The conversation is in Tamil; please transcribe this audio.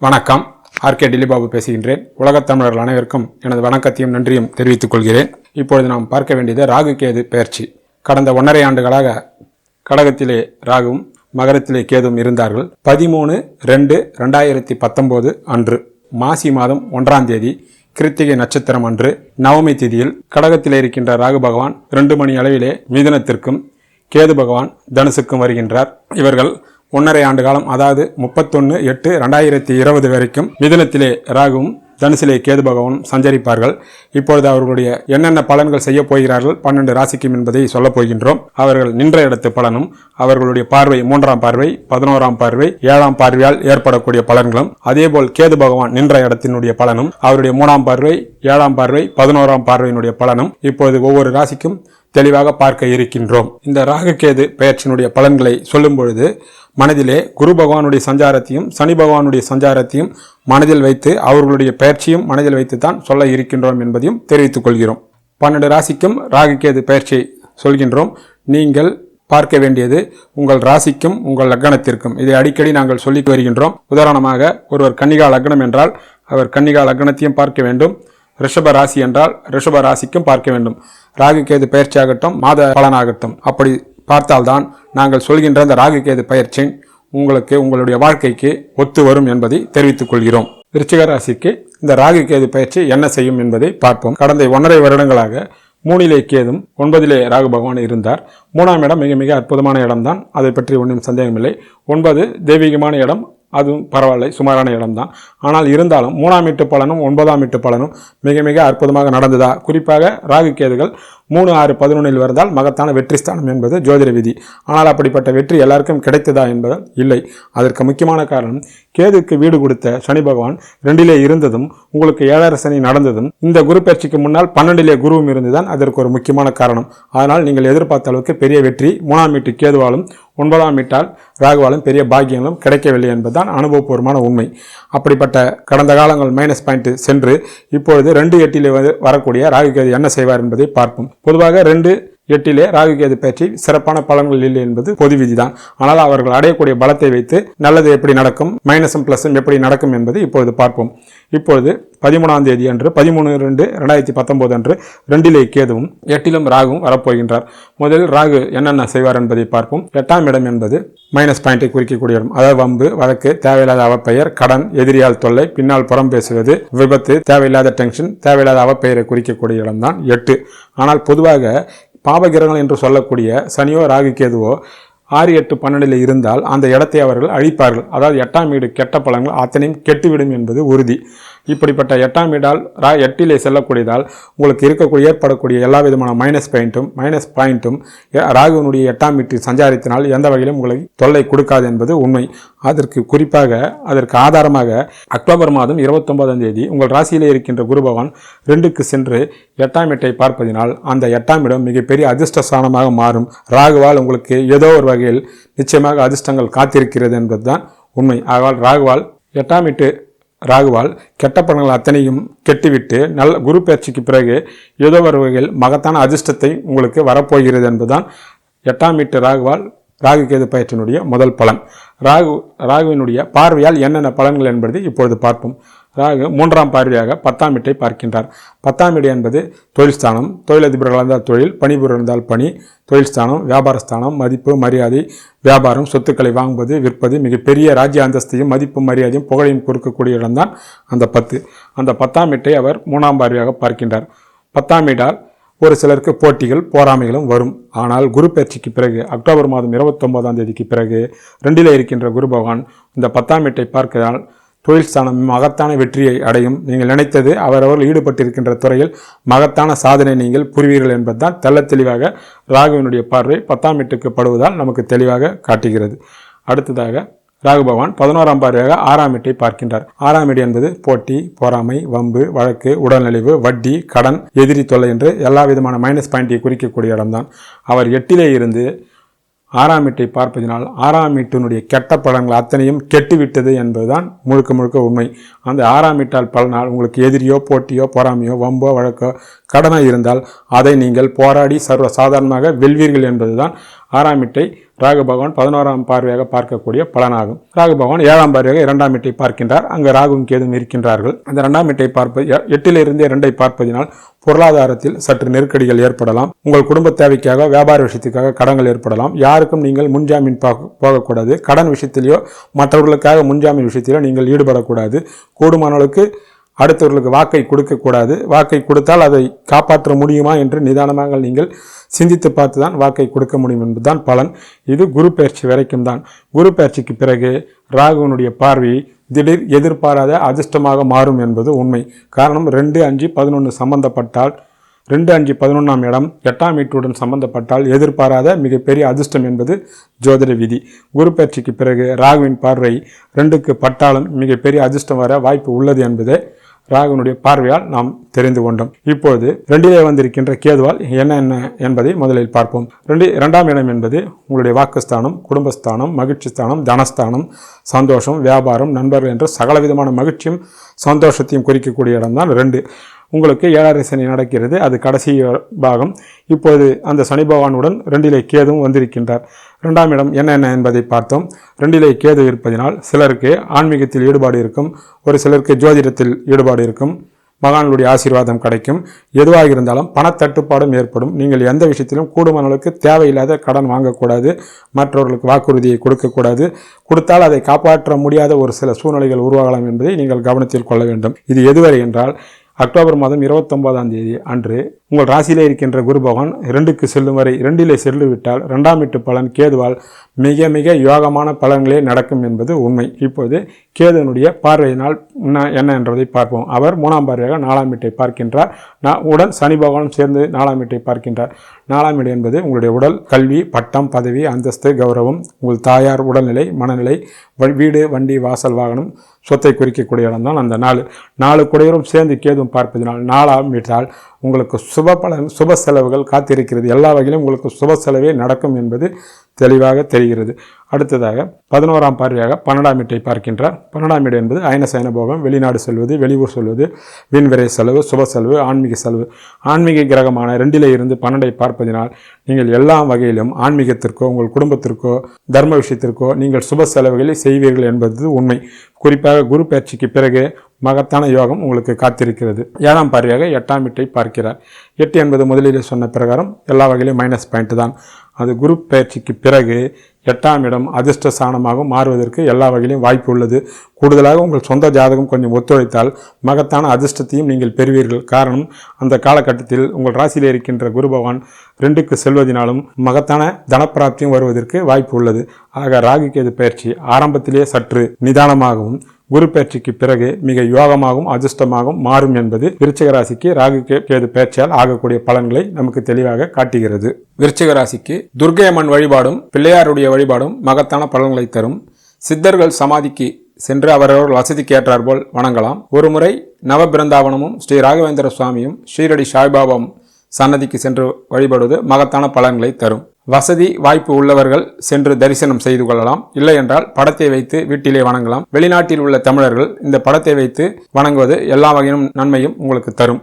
வணக்கம். ஆர்கே டிலிபாபு பேசுகின்றேன். உலகத் தமிழர்கள் அனைவருக்கும் எனது வணக்கத்தையும் நன்றியும் தெரிவித்துக் கொள்கிறேன். இப்பொழுது நாம் பார்க்க வேண்டியது ராகு கேது பெயர்ச்சி கடந்த ஒன்றரை ஆண்டுகளாக கடகத்திலே ராகுவும் மகரத்திலே கேதுவும் இருந்தார்கள். பதிமூணு ரெண்டு ரெண்டாயிரத்தி பத்தொம்போது அன்று மாசி மாதம் ஒன்றாம் தேதி கிருத்திகை நட்சத்திரம் அன்று நவமி திதியில் கடகத்திலே இருக்கின்ற ராகு பகவான் ரெண்டு மணி அளவிலே மிதனத்திற்கும் கேது பகவான் தனுசுக்கும் வருகின்றார். இவர்கள் ஒன்றரை ஆண்டு காலம் அதாவது முப்பத்தொன்று எட்டு ரெண்டாயிரத்தி இருபது வரைக்கும் மிதுனத்திலே ராகுவும் தனுசிலே கேது பகவானும் சஞ்சரிப்பார்கள். இப்பொழுது அவர்களுடைய என்னென்ன பலன்கள் செய்ய போகிறார்கள் பன்னெண்டு ராசிக்கும் என்பதை சொல்லப் போகின்றோம். அவர்கள் நின்ற இடத்து பலனும் அவர்களுடைய பார்வை மூன்றாம் பார்வை பதினோராம் பார்வை ஏழாம் பார்வையால் ஏற்படக்கூடிய பலன்களும் அதேபோல் கேது பகவான் நின்ற இடத்தினுடைய பலனும் அவருடைய மூணாம் பார்வை ஏழாம் பார்வை பதினோராம் பார்வையினுடைய பலனும் இப்பொழுது ஒவ்வொரு ராசிக்கும் தெளிவாக பார்க்க இருக்கின்றோம். இந்த ராகுகேது பெயர்ச்சியினுடைய பலன்களை சொல்லும் பொழுது மனதிலே குரு பகவானுடைய சஞ்சாரத்தையும் சனி பகவானுடைய சஞ்சாரத்தையும் மனதில் வைத்து அவர்களுடைய பெயர்ச்சியும் மனதில் வைத்து தான் சொல்ல இருக்கின்றோம் என்பதையும் தெரிவித்துக் கொள்கிறோம். பன்னெண்டு ராசிக்கும் ராகுகேது பெயர்ச்சியை சொல்கின்றோம். நீங்கள் பார்க்க வேண்டியது உங்கள் ராசிக்கும் உங்கள் லக்னத்திற்கும். இதை அடிக்கடி நாங்கள் சொல்லி வருகின்றோம். உதாரணமாக ஒருவர் கன்னிகா லக்னம் என்றால் அவர் கன்னிகா லக்னத்தையும் பார்க்க வேண்டும். ரிஷப ராசி என்றால் ரிஷப ராசிக்கும் பார்க்க வேண்டும். ராகு கேது பயிற்சி ஆகட்டும் மாத பலனாகட்டும். அப்படி பார்த்தால்தான் நாங்கள் சொல்கின்ற இந்த ராகு கேது பயிற்சி உங்களுக்கு உங்களுடைய வாழ்க்கைக்கு ஒத்து வரும் என்பதை தெரிவித்துக் கொள்கிறோம். விருச்சிக ராசிக்கு இந்த ராகு கேது பயிற்சி என்ன செய்யும் என்பதை பார்ப்போம். கடந்த ஒன்றரை வருடங்களாக மூணிலே கேதும் ஒன்பதிலே ராகு பகவான் இருந்தார். மூணாம் இடம் மிக மிக அற்புதமான இடம்தான். அதை பற்றி ஒன்றும் சந்தேகமில்லை. ஒன்பது தெய்வீகமான இடம் அதுவும் பரவாயில்லை சுமாரான இடம்தான். ஆனால் இருந்தாலும் மூணாம் எட்டு பலனும் ஒன்பதாம் எட்டு பலனும் மிக மிக அற்புதமாக நடந்ததா? குறிப்பாக ராகு கேதுகள் மூணு ஆறு பதினொன்றில் வருந்தால் மகத்தான வெற்றி ஸ்தானம் என்பது ஜோதிட விதி. ஆனால் அப்படிப்பட்ட வெற்றி எல்லாருக்கும் கிடைத்ததா என்பது இல்லை. அதற்கு முக்கியமான காரணம் கேதுக்கு வீடு கொடுத்த சனி பகவான் ரெண்டிலே இருந்ததும் உங்களுக்கு ஏழரை சனி நடந்ததும் இந்த குரு பயிற்சிக்கு முன்னால் பன்னெண்டிலே குருவும் இருந்துதான் அதற்கு ஒரு முக்கியமான காரணம். அதனால் நீங்கள் எதிர்பார்த்த அளவுக்கு பெரிய வெற்றி மூணாம் வீட்டு கேதுவாலும் ஒன்பதாம் வீட்டால் ராகுவாலும் பெரிய பாக்கியங்களும் கிடைக்கவில்லை என்பதுதான் அனுபவபூர்வமான உண்மை. அப்படிப்பட்ட கடந்த காலங்கள் மைனஸ் பாயிண்ட் சென்று இப்பொழுது ரெண்டு எட்டிலே வரக்கூடிய ராகு கேது என்ன செய்வார் என்பதை பார்ப்போம். பொதுவாக ரெண்டு எட்டிலே ராகு கேது பற்றி சிறப்பான பலன்கள் இல்லை என்பது பொது விதிதான். ஆனால் அவர்கள் அடையக்கூடிய பலத்தை வைத்து நல்லது எப்படி நடக்கும் மைனஸும் பிளஸும் எப்படி நடக்கும் என்பதை இப்பொழுது பார்ப்போம். இப்பொழுது பதிமூணாம் தேதி அன்று பதிமூணு ரெண்டு ரெண்டாயிரத்தி பத்தொன்பது அன்று ரெண்டிலே கேதுவும் எட்டிலும் ராகுவும் வரப்போகின்றார். முதலில் ராகு என்னென்ன செய்வார் என்பதை பார்ப்போம். எட்டாம் இடம் என்பது மைனஸ் பாயிண்டை குறிக்கக்கூடிய இடம். அதாவது வம்பு வழக்கு தேவையில்லாத அவப்பெயர் கடன் எதிரியால் தொல்லை பின்னால் புறம் பேசுவது விபத்து தேவையில்லாத டென்ஷன் தேவையில்லாத அவப்பெயரை குறிக்கக்கூடிய இடம்தான் எட்டு. ஆனால் பொதுவாக பாபகிரகங்கள் என்று சொல்லக்கூடிய சனியோ ராகு கேதுவோ ஆறு எட்டு பன்னெண்டில் இருந்தால் அந்த இடத்தை அவர்கள் அழிப்பார்கள். அதாவது எட்டாம் வீடு கெட்ட பழங்கள் அத்தனையும் கெட்டுவிடும் என்பது உறுதி. இப்படிப்பட்ட எட்டாம் இடால் ரா எட்டிலே செல்லக்கூடியதால் உங்களுக்கு இருக்கக்கூடிய ஏற்படக்கூடிய எல்லா விதமான மைனஸ் பாயிண்ட்டும் மைனஸ் பாயிண்ட்டும் ராகுவனுடைய எட்டாம் வீட்டில் சஞ்சாரத்தினால் எந்த வகையிலும் உங்களுக்கு தொல்லை கொடுக்காது என்பது உண்மை. அதற்கு குறிப்பாக அதற்கு ஆதாரமாக அக்டோபர் மாதம் இருபத்தொன்பதாம் தேதி உங்கள் ராசியிலே இருக்கின்ற குரு பகவான் ரெண்டுக்கு சென்று எட்டாம் வீட்டை பார்ப்பதினால் அந்த எட்டாம் இடம் மிகப்பெரிய அதிர்ஷ்டஸ்தானமாக மாறும். ராகுவால் உங்களுக்கு ஏதோ ஒரு வகையில் நிச்சயமாக அதிர்ஷ்டங்கள் காத்திருக்கிறது என்பதுதான் உண்மை. ஆகால் ராகுவால் எட்டாம் இட்டு ராகுவால் கெட்ட பலன்கள் அத்தனையும் கெட்டுவிட்டு நல்ல குரு பயிற்சிக்கு பிறகு ஏதோ ஒரு வகையில் மகத்தான அதிர்ஷ்டத்தை உங்களுக்கு வரப்போகிறது என்பதுதான் எட்டாம் வீட்டு ராகுவால் ராகு கேது பயிற்சியினுடைய முதல் பலன். ராகு ராகுவினுடைய பார்வையால் என்னென்ன பலன்கள் என்பதை இப்பொழுது பார்ப்போம். ராகு மூன்றாம் பார்வையாக பத்தாம் வீட்டை பார்க்கின்றார். பத்தாம் வீடு என்பது தொழில் ஸ்தானம் தொழிலதிபர்கள் இருந்தால் தொழில் பணிபுரிவர் இருந்தால் பணி தொழில் ஸ்தானம் வியாபார ஸ்தானம் மதிப்பு மரியாதை வியாபாரம் சொத்துக்களை வாங்குவது விற்பது மிகப்பெரிய ராஜ்ய அந்தஸ்தையும் மதிப்பு மரியாதையும் புகழையும் கொடுக்கக்கூடிய இடம்தான் அந்த பத்து. அந்த பத்தாம் வீட்டை அவர் மூணாம் பார்வையாக பார்க்கின்றார். பத்தாம் வீடால் ஒரு சிலருக்கு போட்டிகள் போராமைகளும் வரும். ஆனால் குரு பயிற்சிக்கு பிறகு அக்டோபர் மாதம் இருபத்தொன்பதாம் தேதிக்கு பிறகு ரெண்டிலே இருக்கின்ற குரு பகவான் இந்த பத்தாம் வீட்டை பார்க்கிறால் தொழில் ஸ்தானம் மகத்தான வெற்றியை அடையும். நீங்கள் நினைத்தது அவரவர்கள் ஈடுபட்டிருக்கின்ற துறையில் மகத்தான சாதனை நீங்கள் புரிவீர்கள் என்பதுதான் தெல்ல தெளிவாக ராகுவினுடைய பார்வை பத்தாம் வீட்டுக்கு படுவதால் நமக்கு தெளிவாக காட்டுகிறது. அடுத்ததாக ராகு பகவான் பதினோராம் பார்வையாக ஆறாம் வீட்டை பார்க்கின்றார். ஆறாம் வீடு என்பது போட்டி பொறாமை வம்பு வழக்கு உடல்நலிவு வட்டி கடன் எதிரி தொல்லை என்று எல்லா விதமான மைனஸ் பாயிண்டை குறிக்கக்கூடிய இடம்தான். அவர் எட்டிலே இருந்து ஆறாம் வீட்டை பார்ப்பதினால் ஆறாம் வீட்டினுடைய கெட்ட பலன்கள் அத்தனையும் கெட்டுவிட்டது என்பதுதான் முழுக்க முழுக்க உண்மை. அந்த ஆறாம் வீட்டால் பலனால் உங்களுக்கு எதிரியோ போட்டியோ பொறாமையோ வம்போ வழக்கோ கடனாக இருந்தால் அதை நீங்கள் போராடி சர்வ சாதாரணமாக வெல்வீர்கள் என்பதுதான் ஆறாம் வீட்டை ராகு பகவான் பதினோராம் பார்வையாக பார்க்கக்கூடிய பலனாகும். ராகு பகவான் ஏழாம் பார்வையாக இரண்டாம் வீட்டை பார்க்கின்றார். அங்கு ராகுவும் கேதும் இருக்கின்றார்கள். அந்த இரண்டாம் வீட்டை பார்ப்பது எட்டிலிருந்து இரண்டை பார்ப்பதினால் பொருளாதாரத்தில் சற்று நெருக்கடிகள் ஏற்படலாம். உங்கள் குடும்ப தேவைக்காக வியாபார விஷயத்துக்காக கடன்கள் ஏற்படலாம். யாருக்கும் நீங்கள் முன்ஜாமீன் பா- போகக்கூடாது. கடன் விஷயத்திலேயோ மற்றவர்களுக்காக முன்ஜாமீன் விஷயத்திலோ நீங்கள் ஈடுபடக்கூடாது. கூடுமான அளவுக்கு அடுத்தவர்களுக்கு வாக்கை கொடுக்கக்கூடாது வாக்கை கொடுத்தால் அதை காப்பாற்ற முடியுமா என்று நிதானமாக நீங்கள் சிந்தித்து பார்த்து தான் வாக்கை கொடுக்க முடியும் என்பதுதான் பலன். இது குரு பயிற்சி வரைக்கும் தான். குரு பயிற்சிக்கு பிறகு ராகுவனுடைய பார்வை திடீர் எதிர்பாராத அதிர்ஷ்டமாக மாறும் என்பது உண்மை. காரணம் ரெண்டு அஞ்சு பதினொன்று சம்பந்தப்பட்டால் ரெண்டு அஞ்சு பதினொன்றாம் இடம் எட்டாம் வீட்டுடன் சம்பந்தப்பட்டால் எதிர்பாராத மிகப்பெரிய அதிர்ஷ்டம் என்பது ஜோதிட விதி. குரு பயிற்சிக்கு பிறகு ராகுவின் பார்வை ரெண்டுக்கு பட்டாலும் மிகப்பெரிய அதிர்ஷ்டம் வர வாய்ப்பு உள்ளது என்பதே ராகுனுடைய பார்வையால் நாம் தெரிந்து கொண்டோம். இப்போது ரெண்டிலே வந்திருக்கின்ற கேதுவால் என்ன என்ன என்பதை முதலில் பார்ப்போம். ரெண்டு இரண்டாம் இடம் என்பது உங்களுடைய வாக்குஸ்தானம் குடும்பஸ்தானம் மகிழ்ச்சி ஸ்தானம் தனஸ்தானம் சந்தோஷம் வியாபாரம் நண்பர்கள் என்ற சகலவிதமான மகிழ்ச்சியும் சந்தோஷத்தையும் குறிக்கக்கூடிய இடம்தான் ரெண்டு. உங்களுக்கு ஏழரை சனி நடக்கிறது. அது கடைசி பாகம். இப்போது அந்த சனி பகவானுடன் ரெண்டிலே கேதுவும் வந்திருக்கின்றார். ரெண்டாம் இடம் என்னென்ன என்பதை பார்த்தோம். ரெண்டிலே கேது இருப்பதினால் சிலருக்கு ஆன்மீகத்தில் ஈடுபாடு இருக்கும். ஒரு சிலருக்கு ஜோதிடத்தில் ஈடுபாடு இருக்கும். மகான்களுடைய ஆசீர்வாதம் கிடைக்கும். எதுவாக இருந்தாலும் பணத்தட்டுப்பாடும் ஏற்படும். நீங்கள் எந்த விஷயத்திலும் கூடுமான அளவுக்கு தேவையில்லாத கடன் வாங்கக்கூடாது. மற்றவர்களுக்கு வாக்குறுதியை கொடுக்கக்கூடாது. கொடுத்தால் அதை காப்பாற்ற முடியாத ஒரு சில சூழ்நிலைகள் உருவாகலாம் என்பதை நீங்கள் கவனத்தில் கொள்ள வேண்டும். இது எதுவரை என்றால் அக்டோபர் மாதம் இருபத்தொன்பதாம் தேதி அன்று உங்கள் ராசியிலே இருக்கின்ற குரு பகவான் இரண்டுக்கு செல்லும் வரை இரண்டிலே செல்லுவிட்டால் இரண்டாம் எட்டு பலன் கேதுவால் மிக மிக யோகமான பலன்களே நடக்கும் என்பது உண்மை. இப்போது கேதுவனுடைய பார்வையினால் என்ன- என்ன என்பதை பார்ப்போம். அவர் மூணாம் பார்வையாக நாலாம் வீட்டை பார்க்கின்றார். நான் உடன் சனி பகவானும் சேர்ந்து நாலாம் வீட்டை பார்க்கின்றார். நாலாம் வீடு என்பது உங்களுடைய உடல் கல்வி பட்டம் பதவி அந்தஸ்து கௌரவம் உங்கள் தாயார் உடல்நிலை மனநிலை வ- வீடு வண்டி வாசல் வாகனம் சொத்தை குறிக்கக்கூடிய இடம்தான் அந்த நாலு. நாலு குடையரும் சேர்ந்து கேதுவும் பார்ப்பதினால் நாலாம் வீட்டால் உங்களுக்கு சுப பலன் சுப செலவுகள் காத்திருக்கிறது. எல்லா வகையிலும் உங்களுக்கு சுப செலவே நடக்கும் என்பது தெளிவாக தெரிகிறது. அடுத்ததாக பதினோராம் பார்வையாக பன்னெண்டாம் வீட்டை பார்க்கின்றார். பன்னெண்டாம் வீடு என்பது அயன சயன போகம் வெளிநாடு செல்வது வெளியூர் செல்வது வீண்விரை செலவு சுப செலவு ஆன்மீக செலவு. ஆன்மீக கிரகமான ரெண்டிலே இருந்து பன்னெண்டை பார்ப்பதினால் நீங்கள் எல்லா வகையிலும் ஆன்மீகத்திற்கோ உங்கள் குடும்பத்திற்கோ தர்ம விஷயத்திற்கோ நீங்கள் சுப செலவுகளை செய்வீர்கள் என்பது உண்மை. குறிப்பாக குரு பயிற்சிக்கு பிறகு மகத்தான யோகம் உங்களுக்கு காத்திருக்கிறது. ஏழாம் பார்வையாக எட்டாம் வீட்டை பார்க்கிறார். எட்டு என்பது முதலில் சொன்ன பிரகாரம் எல்லா வகையிலும் மைனஸ் பாயிண்ட் தான். அது குரு பயிற்சிக்கு பிறகு எட்டாம் இடம் அதிர்ஷ்ட ஸ்தானமாக மாறுவதற்கு எல்லா வகையிலும் வாய்ப்பு உள்ளது. கூடுதலாக உங்கள் சொந்த ஜாதகம் கொஞ்சம் ஒத்துழைத்தால் மகத்தான அதிர்ஷ்டத்தையும் நீங்கள் பெறுவீர்கள். காரணம் அந்த காலகட்டத்தில் உங்கள் ராசியில் இருக்கின்ற குரு பகவான் ரெண்டுக்கு செல்வதினாலும் மகத்தான தனப்பிராப்தியும் வருவதற்கு வாய்ப்பு உள்ளது. ஆக ராகு கேது பயிற்சி ஆரம்பத்திலேயே சற்று நிதானமாகவும் குரு பயிற்சிக்கு பிறகு மிக யோகமாகவும் அதிர்ஷ்டமாகவும் மாறும் என்பது விருச்சிக ராசிக்கு ராகு கேது பயிற்சியால் ஆகக்கூடிய பலன்களை நமக்கு தெளிவாக காட்டுகிறது. விருச்சிக ராசிக்கு துர்க்கை அம்மன் வழிபாடும் பிள்ளையாருடைய வழிபாடும் மகத்தான பலன்களை தரும். சித்தர்கள் சமாதிக்கு சென்று அவரவர் வசதிக்கு ஏற்றாற்போல் வணங்கலாம். ஒருமுறை நவபிருந்தாவனமும் ஸ்ரீ ராகவேந்திர சுவாமியும் ஸ்ரீரடி சாய்பாபாவும் சன்னதிக்கு சென்று வழிபடுவது மகத்தான பலன்களை தரும். வசதி வாய்ப்பு உள்ளவர்கள் சென்று தரிசனம் செய்து கொள்ளலாம். இல்லை என்றால் படத்தை வைத்து வீட்டிலே வணங்கலாம். வெளிநாட்டில் உள்ள தமிழர்கள் இந்த படத்தை வைத்து வணங்குவது எல்லா வகையிலும் நன்மையும் உங்களுக்கு தரும்.